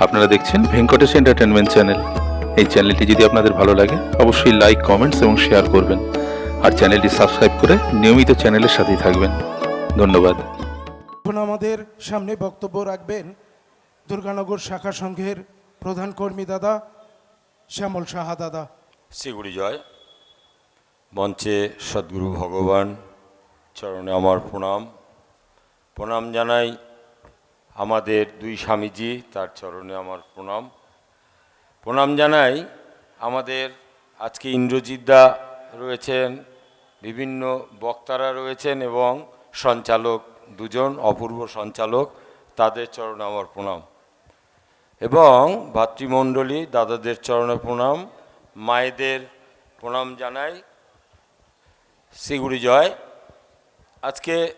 আপনারা দেখছেন Venkatesh entertainment channel এই চ্যানেলটি যদি আপনাদের ভালো লাগে অবশ্যই লাইক কমেন্টস এবং শেয়ার করবেন। আর চ্যানেলটি সাবস্ক্রাইব করে নিয়মিত চ্যানেলের সাথেই থাকবেন। ধন্যবাদ। এখন আমাদের সামনে বক্তব্য রাখবেন দুর্গানগর শাখা সংঘের প্রধান কর্মী দাদা শ্যামল সাহা দাদা। শ্রীগুড়ি জয়। মঞ্চে সদ্গুরু ভগবান চরণে আমার প্রণাম। প্রণাম জানাই আমাদের দুই স্বামীজি, তার চরণে আমার প্রণাম। প্রণাম জানাই আমাদের আজকে ইন্দ্রজিৎদা রয়েছেন, বিভিন্ন বক্তারা রয়েছেন এবং সঞ্চালক দুজন, অপূর্ব সঞ্চালক, তাদের চরণে আমার প্রণাম। এবং ভাতৃমণ্ডলী দাদাদের চরণে প্রণাম, মায়েদের প্রণাম জানাই। শ্রীগুড়ি জয় আজকে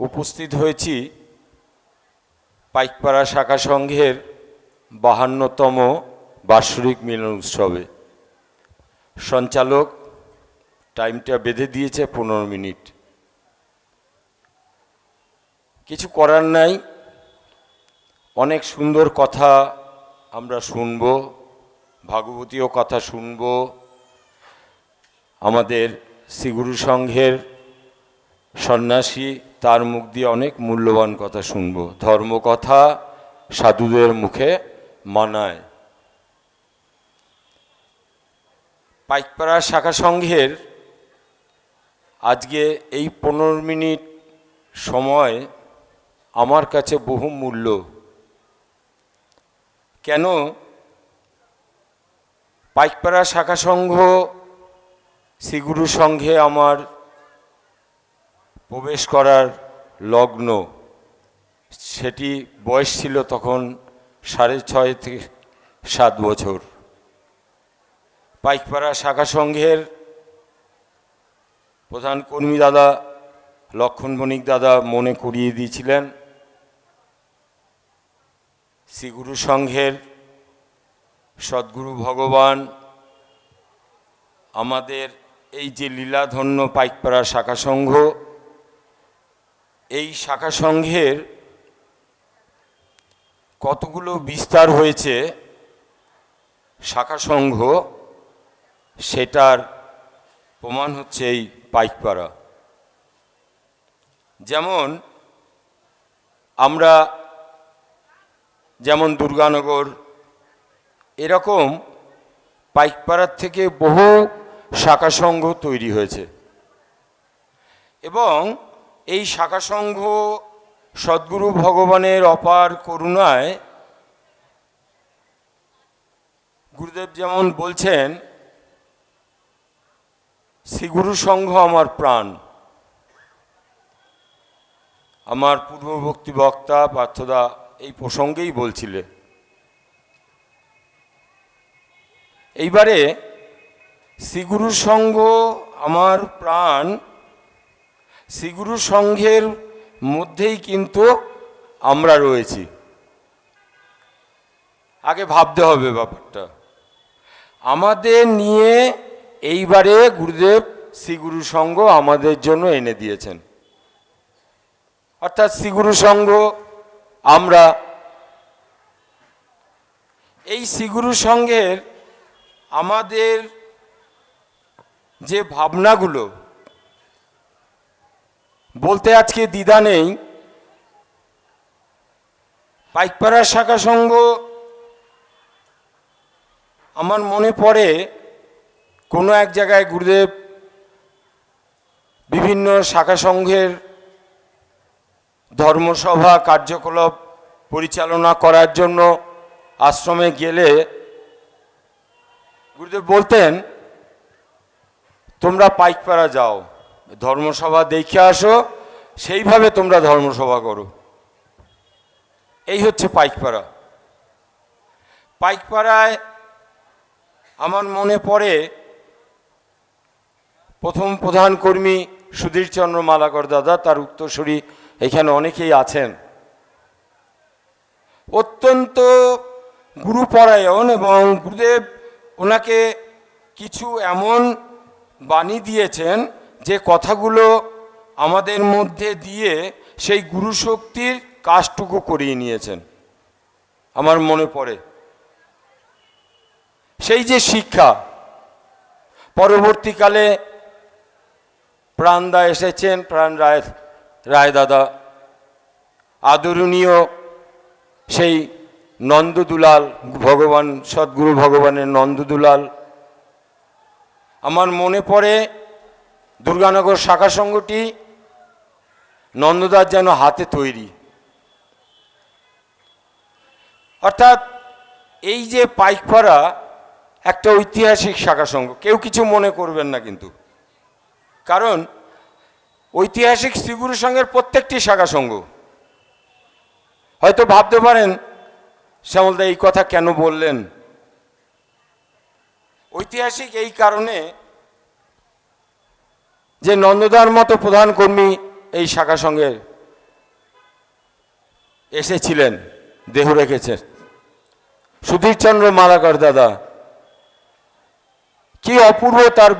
উপস্থিত হয়েছি পাইকপাড়া শাখা সংঘের বাহান্নতম বাৎসরিক মিলন উৎসবে। সঞ্চালক টাইমটা বেঁধে দিয়েছে পনেরো মিনিট। কিছু করার নাই, অনেক সুন্দর কথা আমরা শুনব, ভাগবতীয় কথা শুনব। আমাদের শ্রীগুরু সংঘের সন্ন্যাসী তার মুখ দিয়ে অনেক মূল্যবান কথা শুনব। ধর্মকথা সাধুদের মুখে মানায়। পাইকপাড়া শাখা সংঘের আজকে এই পনেরো মিনিট সময় আমার কাছে বহু মূল্য। কেন? পাইকপাড়া শাখা সংঘ শ্রীগুরু সংঘে আমার প্রবেশ করার লগ্ন। সেটি বয়স ছিল তখন সাড়ে ছয় থেকে সাত বছর। পাইকপাড়া শাখা সংঘের প্রধান কর্মী দাদা লক্ষণ বণিক দাদা মনে করিয়ে দিয়েছিলেন। শ্রীগুরু সংঘের সদ্গুরু ভগবান আমাদের এই যে লীলাধন্য পাইকপাড়া শাখা সংঘ এই শাখা সংঘের কতগুলো বিস্তার হয়েছে? শাখা সংঘ, সেটার প্রমাণ হচ্ছে এই পাইকপাড়া। যেমন আমরা যেমন দুর্গানগর, এরকম পাইকপাড়ার থেকে বহু শাখা সংঘ তৈরি হয়েছে। এবং এই শাখা সংঘ সদ্গুরু ভগবানের অপার করুণায় গুরুদেব যেমন বলছেন, শ্রীগুরু সংঘ আমার প্রাণ। আমার পূর্ববর্তী বক্তা পার্থদা এই প্রসঙ্গেই বলছিলে এইবারে শ্রীগুরু সংঘ আমার প্রাণ শ্রীগুরু সংঘের মধ্যেই কিন্তু আমরা রয়েছি। আগে ভাবতে হবে ব্যাপারটা। আমাদের নিয়ে এইবারে গুরুদেব শ্রীগুরু সংঘ আমাদের জন্য এনে দিয়েছেন। অর্থাৎ শ্রীগুরু সংঘ আমরা এই শ্রীগুরু সংঘের আমাদের যে ভাবনাগুলো বলতে আজকে দ্বিধা নেই। পাইকপাড়ার শাখা সংঘ আমার মনে পড়ে কোনো এক জায়গায় গুরুদেব বিভিন্ন শাখা সংঘের ধর্মসভা কার্যকলাপ পরিচালনা করার জন্য আশ্রমে গেলে গুরুদেব বলতেন, তোমরা পাইকপাড়া যাও। ধর্মসভা দেখে আসো, সেইভাবে তোমরা ধর্মসভা করো। এই হচ্ছে পাইকপাড়া। পাইকপাড়ায় আমার মনে পড়ে, প্রথম প্রধান কর্মী সুধীরচন্দ্র মালাকর দাদা, তার উত্তরসূরি এখানে অনেকেই আছেন। অত্যন্ত গুরুপরায়ণ এবং গুরুদেব ওনাকে কিছু এমন বাণী দিয়েছেন যে কথাগুলো আমাদের মধ্যে দিয়ে সেই গুরুশক্তির কাজটুকু করিয়ে নিয়েছেন। আমার মনে পড়ে। সেই যে শিক্ষা পরবর্তীকালে প্রাণদা এসেছেন, প্রাণ রায় রায় দাদা। আদরণীয় সেই নন্দদুলাল, ভগবান, সদ্গুরু ভগবানের নন্দদুলাল। আমার মনে পড়ে দুর্গানগর শাখা সংঘটি নন্দদার যেন হাতে তৈরি। অর্থাৎ এই যে পাইকপাড়া একটা ঐতিহাসিক শাখা সংঘ, কেউ কিছু মনে করবেন না কিন্তু। কারণ ঐতিহাসিক শ্রীগুরু সংঘের প্রত্যেকটি শাখা সংঘ। হয়তো ভাবতে পারেন, শ্যামলদা এই কথা কেন বললেন? ঐতিহাসিক এই কারণে যে নন্দদার মতো প্রধান কর্মী এই শাখা সঙ্গে এসেছিলেন, দেহ রেখেছেন। সুধীরচন্দ্র মালাকর দাদা, কি অপূর্ব তার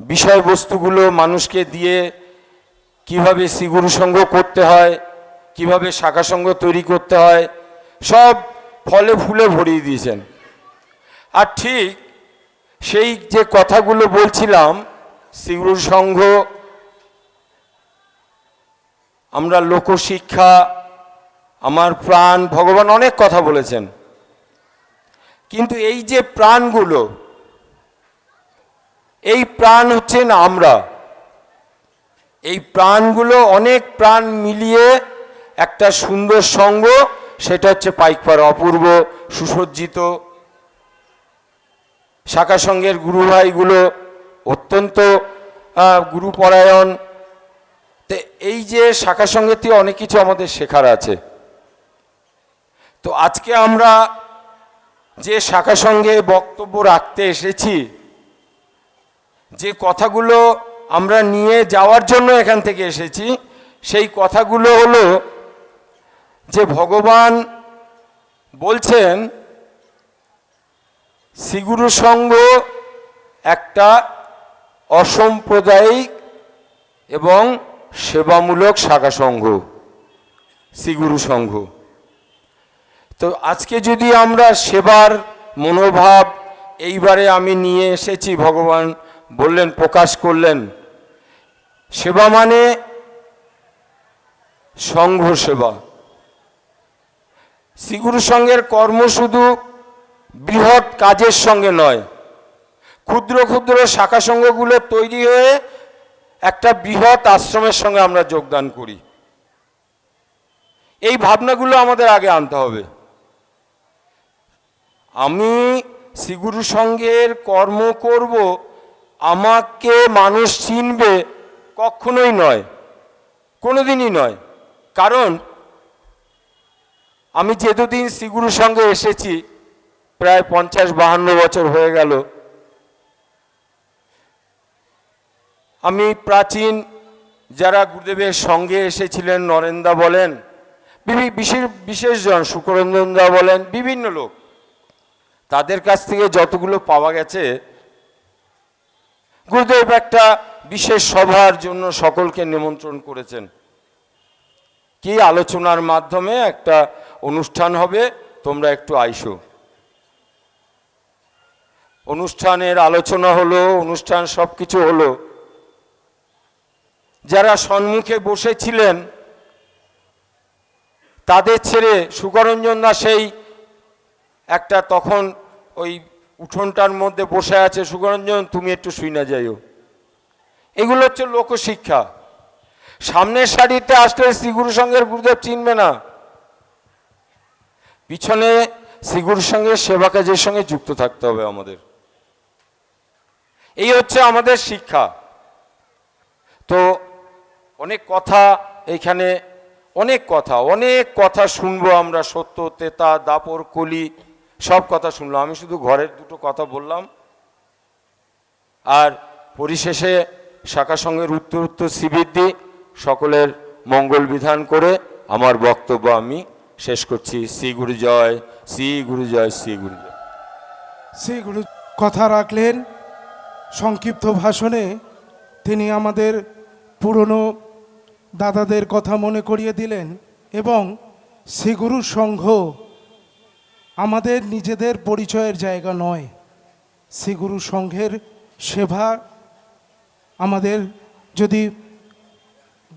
বিষয়বস্তুগুলো মানুষকে দিয়ে কীভাবে শ্রীগুরু সংঘ করতে হয়, কীভাবে শাখা সংঘ তৈরি করতে হয়, সব ফলে ফুলে ভরিয়ে দিয়েছেন। আর ঠিক সেই যে কথাগুলো বলছিলাম শ্রীগুরু সংঘ, আমরা লোকশিক্ষা, আমার প্রাণ, ভগবান অনেক কথা বলেছেন। কিন্তু এই যে প্রাণগুলো, এই প্রাণ হচ্ছেন আমরা। এই প্রাণগুলো অনেক প্রাণ মিলিয়ে একটা সুন্দর সঙ্গ সেটা হচ্ছে পাইকপাড়া অপূর্ব, সুসজ্জিত। শাখা সঙ্গের গুরু ভাইগুলো অত্যন্ত গুরুপরায়ণ। তো এই যে শাখা সঙ্গের থেকে অনেক কিছু আমাদের শেখার আছে। তো আজকে আমরা যে শাখা সঙ্গে বক্তব্য রাখতে এসেছি, যে কথাগুলো আমরা নিয়ে যাওয়ার জন্য এখান থেকে এসেছি, সেই কথাগুলো হলো যে ভগবান বলছেন শ্রীগুরু সংঘ একটা অসাম্প্রদায়িক এবং সেবামূলক শাখা সংঘ শ্রীগুরু সংঘ। তো আজকে যদি আমরা সেবার মনোভাব এইবারে আমি নিয়ে এসেছি, ভগবান বললেন, প্রকাশ করলেন, সেবা মানে সংঘ সেবা। শ্রীগুরু সংঘের কর্ম শুধু বৃহৎ কাজের সঙ্গে নয় ক্ষুদ্র ক্ষুদ্র শাখা সংঘগুলো তৈরি হয়ে একটা বৃহৎ আশ্রমের সঙ্গে আমরা যোগদান করি। এই ভাবনাগুলো আমাদের আগে আনতে হবে। আমি শ্রীগুরু সংঘের কর্ম করব, আমাকে মানুষ চিনবে কখনোই নয়, কোনোদিনই নয়। কারণ আমি যেতদিন শ্রীগুরু সঙ্গে এসেছি, প্রায় পঞ্চাশ বাহান্ন বছর হয়ে গেল আমি প্রাচীন যারা গুরুদেবের সঙ্গে এসেছিলেন নরেন্দা বলেন বিশেষ, বিশেষজন সুকরঞ্জনদা বলেন, বিভিন্ন লোক। তাদের কাছ থেকে যতগুলো পাওয়া গেছে, গুরুদেব একটা বিশেষ সভার জন্য সকলকে নিমন্ত্রণ করেছেন। কি আলোচনার মাধ্যমে একটা অনুষ্ঠান হবে, তোমরা একটু আইসো। অনুষ্ঠানের আলোচনা হলো, অনুষ্ঠান সব কিছু হলো। যারা সম্মুখে বসেছিলেন, তাদের ছেড়ে সুকরঞ্জন দা সেই একটা তখন ওই উঠোনটার মধ্যে বসে আছে, সুকরঞ্জন, তুমি একটু শুই না, যাইও। এগুলো হচ্ছে লোকশিক্ষা। সামনের সারিতে আসলে শ্রীগুরু সঙ্গের গুরুদেব চিনবে না। পিছনে শ্রীগুরু সঙ্গের সেবা কাজের সঙ্গে যুক্ত থাকতে হবে আমাদের। এই হচ্ছে আমাদের শিক্ষা। অনেক কথা এইখানে, অনেক কথা অনেক কথা শুনব আমরা, সত্য, তেতা, দাপর, কলি, সব কথা শুনলাম আমি শুধু ঘরের দুটো কথা বললাম। আর পরিশেষে শাখা সঙ্গের উত্তর উত্তর শ্রীবৃদ্ধি, সকলের মঙ্গল বিধান করে আমার বক্তব্য আমি শেষ করছি। শ্রী গুরু জয়, শ্রী গুরু জয়, শ্রী গুরু জয়। শ্রী গুরু কথা রাখলেন, সংক্ষিপ্ত ভাষণে তিনি আমাদের পুরনো দাদাদের কথা মনে করিয়ে দিলেন এবং শ্রীগুরু সংঘ আমাদের নিজেদের পরিচয়ের জায়গা নয়। শ্রীগুরু সংঘের সেবা আমাদের যদি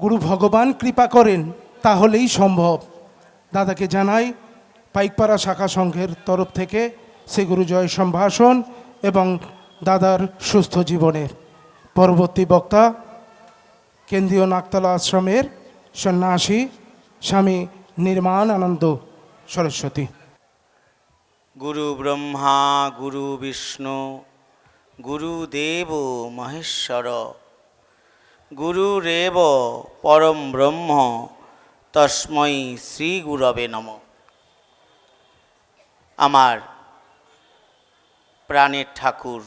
গুরু ভগবান কৃপা করেন, তাহলেই সম্ভব। দাদাকে জানাই, পাইকপাড়া শাখা সংঘের তরফ থেকে শ্রীগুরু জয় সম্ভাষণ এবং দাদার সুস্থ জীবনের। পরবর্তী বক্তা কেন্দ্রীয় নাকতলা আশ্রমের সন্ন্যাসী স্বামী নির্মাণ আনন্দ সরস্বতী। গুরু ব্রহ্মা, গুরু বিষ্ণু গুরুদেব মহেশ্বর গুরুরেব পরম ব্রহ্ম, তস্মৈ শ্রী গুরবে নম। আমার প্রাণের ঠাকুর,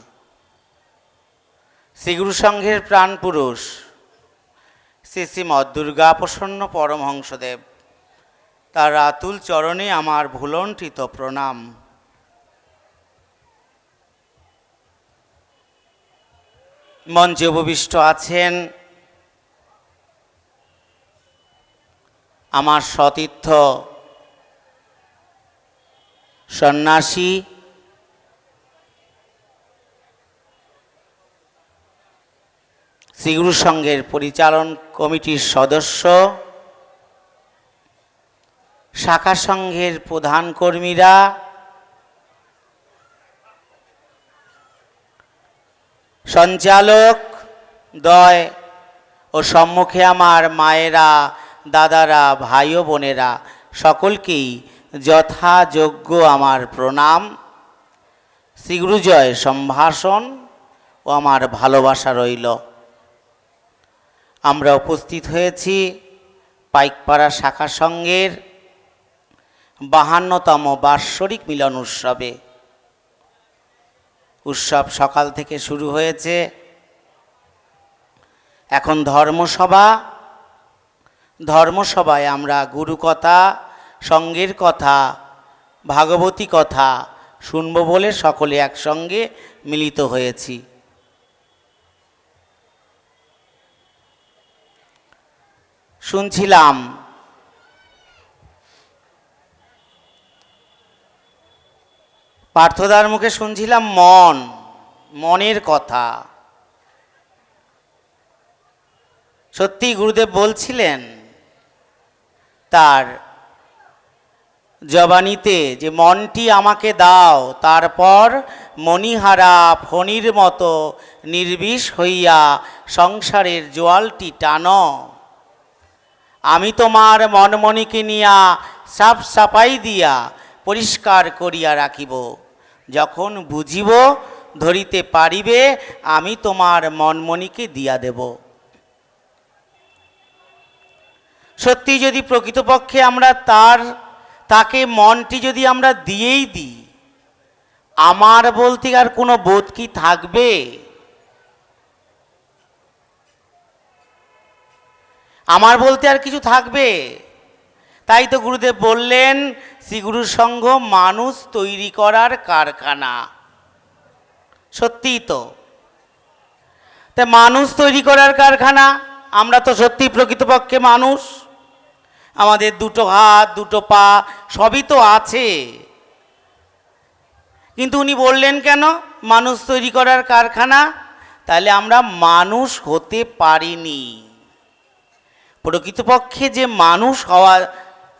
শ্রীগুরু সংঘের প্রাণ পুরুষ শ্রী শ্রীমৎ দুর্গা প্রসন্ন পরমহংসদেব, তার আতুল চরণে আমার ভুলণ্ঠিত প্রণাম। মঞ্চে উপবিষ্ট আছেন, আমার সতীর্থ সন্ন্যাসী শ্রীগুরু সংঘের পরিচালন কমিটির সদস্য, শাখা সংঘের প্রধান কর্মীরা, সঞ্চালক দয় ও সম্মুখে আমার মায়েরা, দাদারা, ভাই ও বোনেরা, সকলকেই যথাযোগ্য আমার প্রণাম, শ্রীগুরুজয় সম্ভাষণ ও আমার ভালোবাসা রইল। আমরা উপস্থিত হয়েছি পাইকপাড়া শাখা সংঘের বাহান্নতম বাৎসরিক মিলন উৎসবে। উৎসব সকাল থেকে শুরু হয়েছে। এখন ধর্মসভা। ধর্মসভায় আমরা গুরু কথা, সঙ্গের কথা, ভাগবতী কথা শুনব বলে সকলে একসঙ্গে মিলিত হয়েছি। শুনছিলাম। পার্থদার মুখে শুনছিলাম মন, মনের কথা। সত্যি গুরুদেব বলছিলেন, তার জবানিতে যে মনটি আমাকে দাও, তারপর মণিহারা ফণির মতো নির্বিষ হইয়া সংসারের জোয়ালটি টানো। আমি তোমার মনমণিকে নিয়া সাফ সাফাই দিয়া পরিষ্কার করিয়া রাখিব। যখন বুঝিব, ধরিতে পারিবে, আমি তোমার মনমণিকে দিয়া দেব। সত্যি যদি প্রকৃতপক্ষে আমরা তার, তাকে মনটি যদি আমরা দিয়েই দিই, আমার বলতে আর কোনো বোধ কি থাকবে? আমার বলতে আর কিছু থাকবে? তাই তো গুরুদেব বললেন শ্রী শ্রীগুরু সংঘ মানুষ তৈরি করার কারখানা। সত্যিই তো। তা মানুষ তৈরি করার কারখানা, আমরা তো সত্যি প্রকৃতপক্ষে মানুষ। আমাদের দুটো হাত, দুটো পা, সবই তো আছে। কিন্তু উনি বললেন কেন? মানুষ তৈরি করার কারখানা? তাহলে আমরা মানুষ হতে পারিনি। প্রকৃতপক্ষে যে মানুষ হওয়া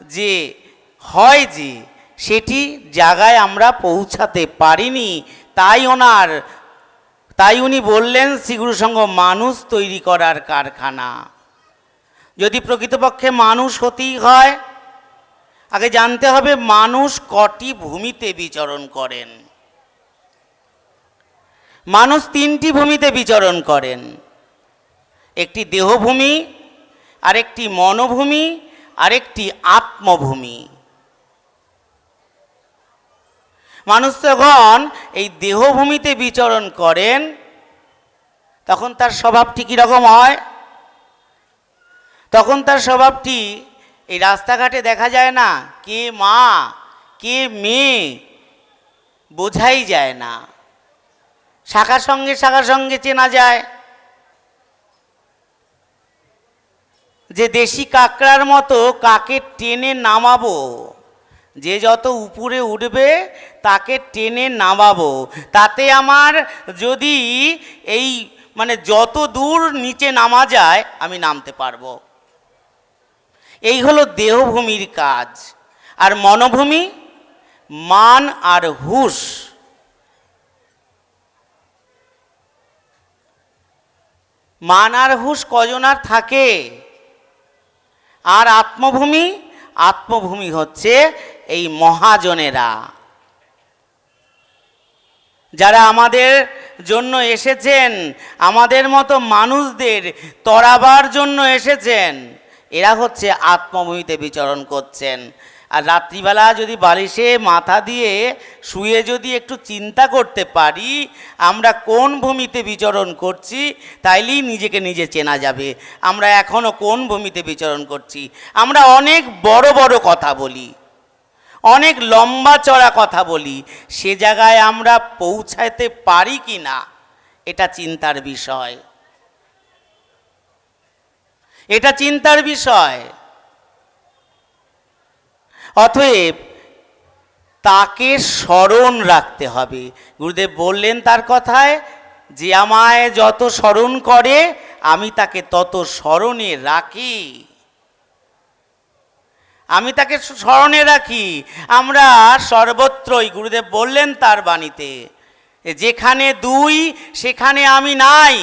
যে হয় যে, সেটি জায়গায় আমরা পৌঁছাতে পারিনি, তাই ওনার, তাই উনি বললেন শ্রীগুরু সংঘ মানুষ তৈরি করার কারখানা। যদি প্রকৃতপক্ষে মানুষ হতেই হয়, আগে জানতে হবে মানুষ কটি ভূমিতে বিচরণ করেন। মানুষ তিনটি ভূমিতে বিচরণ করেন। একটি দেহভূমি আরেকটি মনোভূমি, আরেকটি আত্মভূমি। মানুষ যখন এই দেহভূমিতে বিচরণ করেন, তখন তার স্বভাবটি কীরকম হয়? তখন তার স্বভাবটি এই রাস্তাঘাটে দেখা যায় না, কে মা, কে মেয়ে, বোঝাই যায় না। শাখার সঙ্গে শাখার সঙ্গে চেনা যায়। যে দেশি কাকড়ার মতো কাকে টেনে নামাবো? যে যত উপরে উঠবে, তাকে টেনে নামাবো। তাতে আমার যদি এই মানে যত দূর নিচে নামা যায়, আমি নামতে পারব। এই হলো দেহভূমির কাজ। আর মনোভূমি, মান আর হুশ। মান আর হুশ কজন আর থাকে? আর আত্মভূমি আত্মভূমি হচ্ছে এই মহাজনেরা। যারা আমাদের জন্য এসেছেন, আমাদের মতো মানুষদের তরাবার জন্য এসেছেন, এরা হচ্ছে আত্মভূমিতে বিচরণ করছেন। আর রাত্রিবেলা যদি বালিশে মাথা দিয়ে শুয়ে যদি একটু চিন্তা করতে পারি, আমরা কোন ভূমিতে বিচরণ করছি, তাইলেই নিজেকে নিজে চেনা যাবে। আমরা এখনও কোন ভূমিতে বিচরণ করছি? আমরা অনেক বড় বড় কথা বলি, অনেক লম্বা চড়া কথা বলি, সে জায়গায় আমরা পৌঁছাতে পারি কি না এটা চিন্তার বিষয়। এটা চিন্তার বিষয়। অতএব তাকে স্মরণ রাখতে হবে। গুরুদেব বললেন তার কথায়, যে আমায় যত স্মরণ করে, আমি তাকে তত স্মরণে রাখি। আমি তাকে স্মরণে রাখি। আমরা সর্বত্রই, গুরুদেব বললেন তার বাণীতে, যেখানে দুই, সেখানে আমি নাই।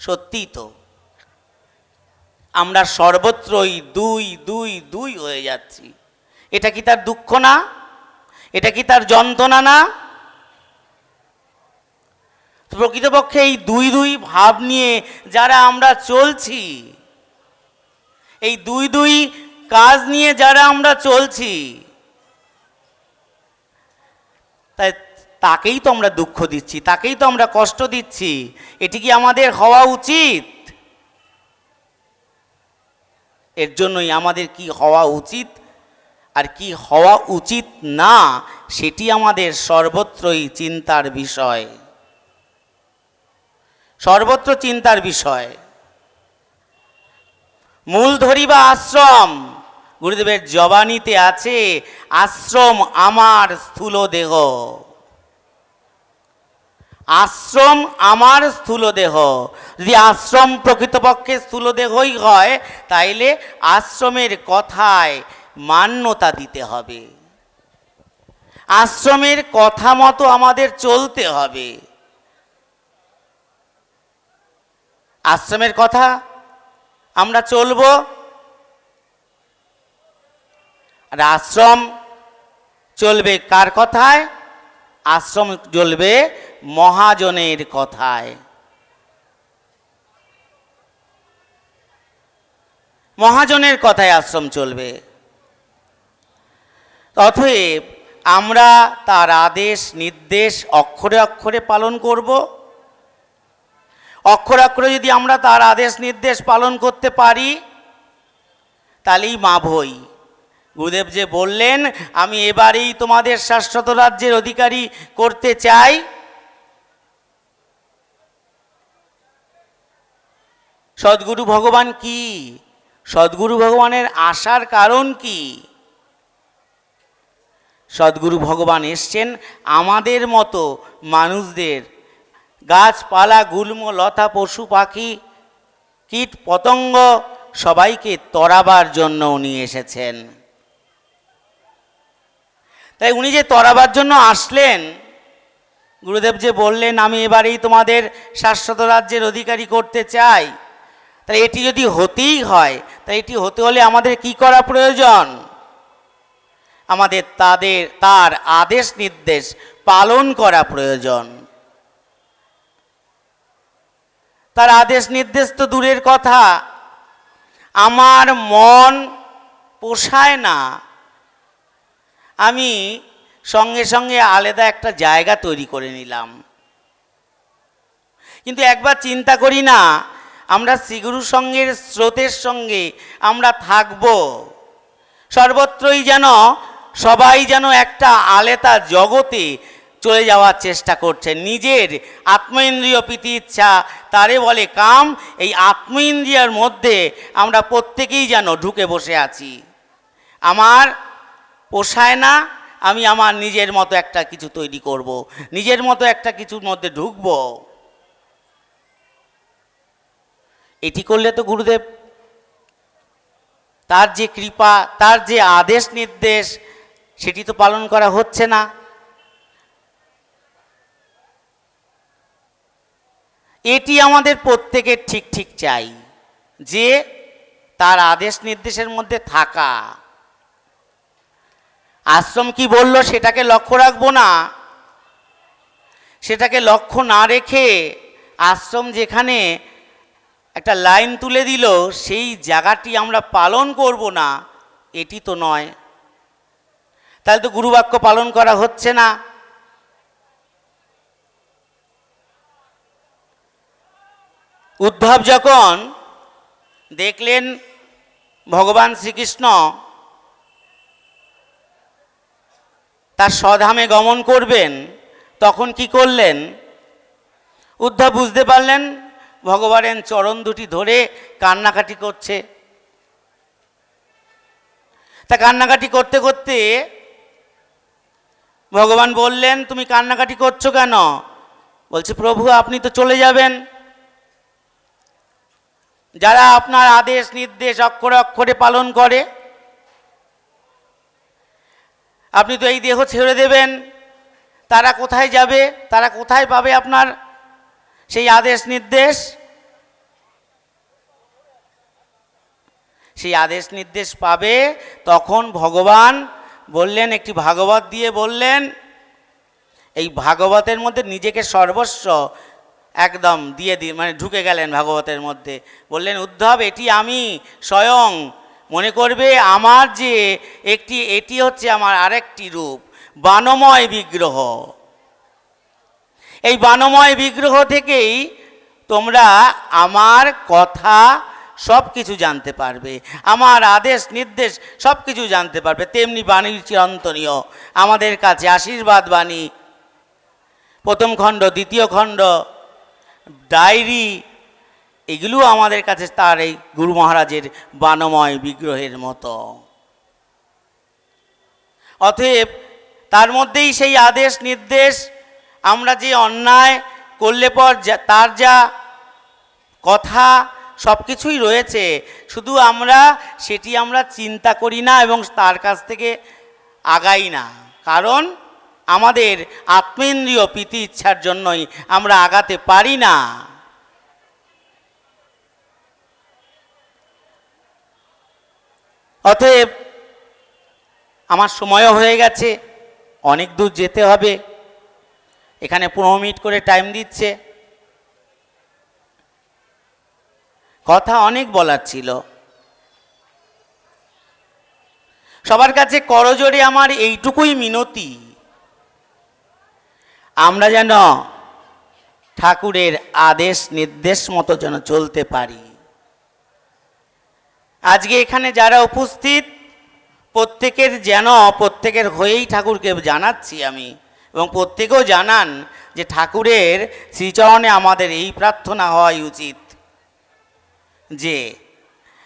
সত্যি তো আমরা সর্বত্রই দুই দুই দুই হয়ে যাচ্ছি। এটা কি তার দুঃখ না? এটা কি তার যন্ত্রণা না? প্রকৃতপক্ষে এই দুই দুই ভাব নিয়ে যারা আমরা চলছি, এই দুই দুই কাজ নিয়ে যারা আমরা চলছি, তাই তাকেই তো আমরা দুঃখ দিচ্ছি, তাকেই তো আমরা কষ্ট দিচ্ছি। এটি কি আমাদের হওয়া উচিত? এর জন্যই আমাদের কি হওয়া উচিত আর কি হওয়া উচিত না, সেটি আমাদের সর্বত্রই চিন্তার বিষয়। সর্বত্র চিন্তার বিষয়। মূল ধরিবা আশ্রম, গুরুদেবের জবানিতে আছে, আশ্রম আমার স্থূল দেহ। আশ্রম আমার স্থূল দেহ যদি আশ্রম প্রকৃতপক্ষে স্থূল দেহই হয়, তাইলে আশ্রমের কথায় মান্যতা দিতে হবে। আশ্রমের কথা মতো আমাদের চলতে হবে। আশ্রমের কথা আমরা চলব। আর আশ্রম চলবে কার কথায়? আশ্রম চলবে মহাজনের কথায়। মহাজনের কথায় আশ্রম চলবে। অতএব আমরা তার আদেশ, নির্দেশ অক্ষরে অক্ষরে পালন করব। অক্ষরে অক্ষরে যদি আমরা তার আদেশ, নির্দেশ পালন করতে পারি, তাহলেই মা ভই গুরুদেব যে বললেন, আমি এবারেই তোমাদের শাশ্বত রাজ্যের অধিকারী করতে চাই। সদ্গুরু ভগবান কি? সদ্গুরু ভগবানের আসার কারণ কি? সদ্গুরু ভগবান এসছেন আমাদের মতো মানুষদের। গাছপালা, গুল্ম, লতা, পশু, পাখি, কীট, পতঙ্গ সবাইকে তরাবার জন্য উনি এসেছেন। তাই উনি যে তরাবার জন্য আসলেন, গুরুদেব যে বললেন, আমি এবারেই তোমাদের শাশ্বত রাজ্যের অধিকারী করতে চাই। তাই এটি যদি হতেই হয় তাই এটি হতে হলে আমাদের কি করা প্রয়োজন? আমাদের তাদের, তার আদেশ নির্দেশ পালন করা প্রয়োজন। তার আদেশ নির্দেশ তো দূরের কথা। আমার মন পোষায় না। আমি সঙ্গে সঙ্গে আলাদা একটা জায়গা তৈরি করে নিলাম। কিন্তু একবার চিন্তা করি না আমরা শ্রীগুরু সঙ্গের স্রোতের সঙ্গে আমরা থাকব। সর্বত্রই যেন সবাই যেন একটা আলেতা জগতে চলে যাওয়ার চেষ্টা করছে। নিজের আত্মেন্দ্রিয় প্রীতি ইচ্ছা তারে বলে কাম, এই আত্মেন্দ্রিয়ার মধ্যে আমরা প্রত্যেকেই যেন ঢুকে বসে আছি। আমার পোষায় না, আমি আমার নিজের মতো একটা কিছু তৈরি করব। নিজের মতো একটা কিছুর মধ্যে ঢুকবো। এটি করলে তো গুরুদেব। তার যে কৃপা, তার যে আদেশ নির্দেশ, সেটি তো পালন করা হচ্ছে না। এটি আমাদের প্রত্যেকের ঠিক ঠিক চাই যে তার আদেশ নির্দেশের মধ্যে থাকা। আশ্রম কি বলল, সেটাকে লক্ষ্য রাখব না? সেটাকে লক্ষ্য না রেখে আশ্রম যেখানে একটা লাইন তুলে দিল, সেই জায়গাটি আমরা পালন করব না, এটি তো নয়। তাহলে তো গুরুবাক্য পালন করা হচ্ছে না। উদ্ধব যখন দেখলেন ভগবান শ্রীকৃষ্ণ তার স্বধামে গমন করবেন, তখন কি করলেন? উদ্ধব বুঝতে পারলেন ভগবানের চরণ দুটি ধরে কান্নাকাটি করছে। তা কান্নাকাটি করতে করতে ভগবান বললেন, তুমি কান্নাকাটি করছ কেন? বলছে, প্রভু, আপনি তো চলে যাবেন। যারা আপনার আদেশ, নির্দেশ, অক্ষরে অক্ষরে পালন করে, আপনি তো এই দেহ ছেড়ে দেবেন। তারা কোথায় যাবে? তারা কোথায় পাবে আপনার সেই আদেশ নির্দেশ, সেই আদেশ নির্দেশ পাবে তখন ভগবান বললেন, একটি ভাগবত দিয়ে বললেন, এই ভাগবতের মধ্যে নিজেকে সর্বস্ব একদম দিয়ে দিয়ে মানে ঢুকে গেলেন ভাগবতের মধ্যে। বললেন, উদ্ধব, এটি আমি স্বয়ং মনে করবে আমার যে একটি, এটি হচ্ছে আমার আরেকটি রূপ, বানময় বিগ্রহ। এই বানময় বিগ্রহ থেকেই তোমরা আমার কথা সব কিছু জানতে পারবে, আমার আদেশ, নির্দেশ সব কিছু জানতে পারবে, তেমনি বাণীর চিরন্তনীয়। আমাদের কাছে আশীর্বাদ বাণী। প্রথম খণ্ড, দ্বিতীয় খণ্ড, ডায়েরি, এগুলো আমাদের কাছে তার এই গুরু মহারাজের বানময় বিগ্রহের মতো। অতএব তার মধ্যেই সেই আদেশ, নির্দেশ আমরা যে অন্যায় করলে পর তার যা কথা সব কিছুই রয়েছে, শুধু আমরা সেটি আমরা চিন্তা করি না এবং তার কাছ থেকে আগাই না। কারণ আমাদের আত্মেন্দ্রীয় প্রীতি ইচ্ছার জন্যই আমরা আগাতে পারি না। অতএব আমার সময়ও হয়ে গেছে, অনেক দূর যেতে হবে। এখানে পনেরো মিনিট করে টাইম দিচ্ছে। কথা অনেক বলার ছিল। সবার কাছে করজোরে আমার এইটুকুই মিনতি। আমরা যেন ঠাকুরের আদেশ নির্দেশ মতো যেন চলতে পারি। আজকে এখানে যারা উপস্থিত, প্রত্যেকের যেন, প্রত্যেকের হয়েই ঠাকুরকে জানাচ্ছি আমি। এবং প্রত্যেকেও জানান যে ঠাকুরের শ্রীচরণে আমাদের এই প্রার্থনা হওয়াই উচিত। যে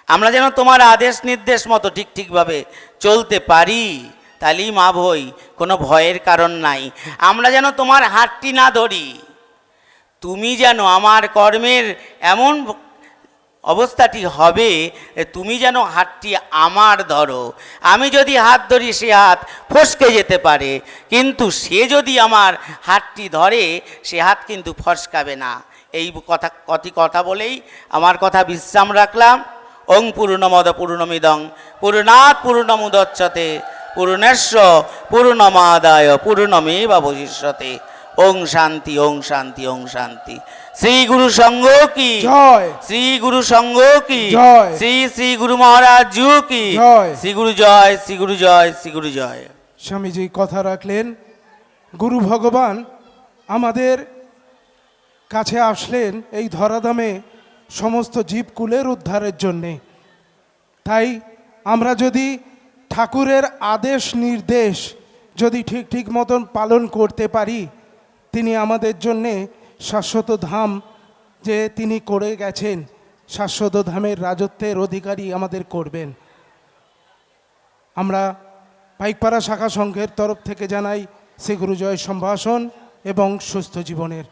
আমরা যেন তোমার আদেশ নির্দেশ মতো ঠিক ঠিকভাবে চলতে পারি, তাহলেই মা ভই, কোনো ভয়ের কারণ নাই। আমরা যেন তোমার হাতটি না ধরি। তুমি যেন আমার কর্মের এমন অবস্থাটি হবে, তুমি যেন হাতটি আমার ধরো। আমি যদি হাত ধরি, সে হাত ফসকে যেতে পারে। কিন্তু সে যদি আমার হাতটি ধরে, সে হাত কিন্তু ফসকাবে না। এই কথা, কটি কথা বলেই আমার কথা বিশ্রাম রাখলাম। ওং পূর্ণমদ পূর্ণমিদং, পূর্ণাৎ পূর্ণমুদচ্ছতে, পূর্ণেশ্ব পূর্ণমাদায় পূর্ণমেব ভবিষ্যতে ওং শান্তি ওং শান্তি ওং শান্তি। শ্রী গুরু সঙ্গ কি? জয়। শ্রী গুরু সঙ্গ কি? জয়। শ্রী শ্রী গুরু মহারাজ জু কি? জয়। শ্রী গুরু জয় শ্রী গুরু জয় শ্রী গুরু জয়। স্বামীজি কথা রাখলেন। গুরু ভগবান আমাদের কাছে আসলেন এই ধরাধামে সমস্ত জীবকুলের উদ্ধারের জন্যে। তাই আমরা যদি ঠাকুরের আদেশ নির্দেশ যদি ঠিক ঠিক মতন পালন করতে পারি তিনি আমাদের জন্যে শাশ্বত ধাম যে তিনি করে গেছেন, শাশ্বত ধামের রাজত্বের অধিকারী আমাদের করবেন। আমরা পাইকপাড়া শাখা সংঘের তরফ থেকে জানাই শ্রী গুরুজয় সম্ভাষণ এবং সুস্থ জীবনের।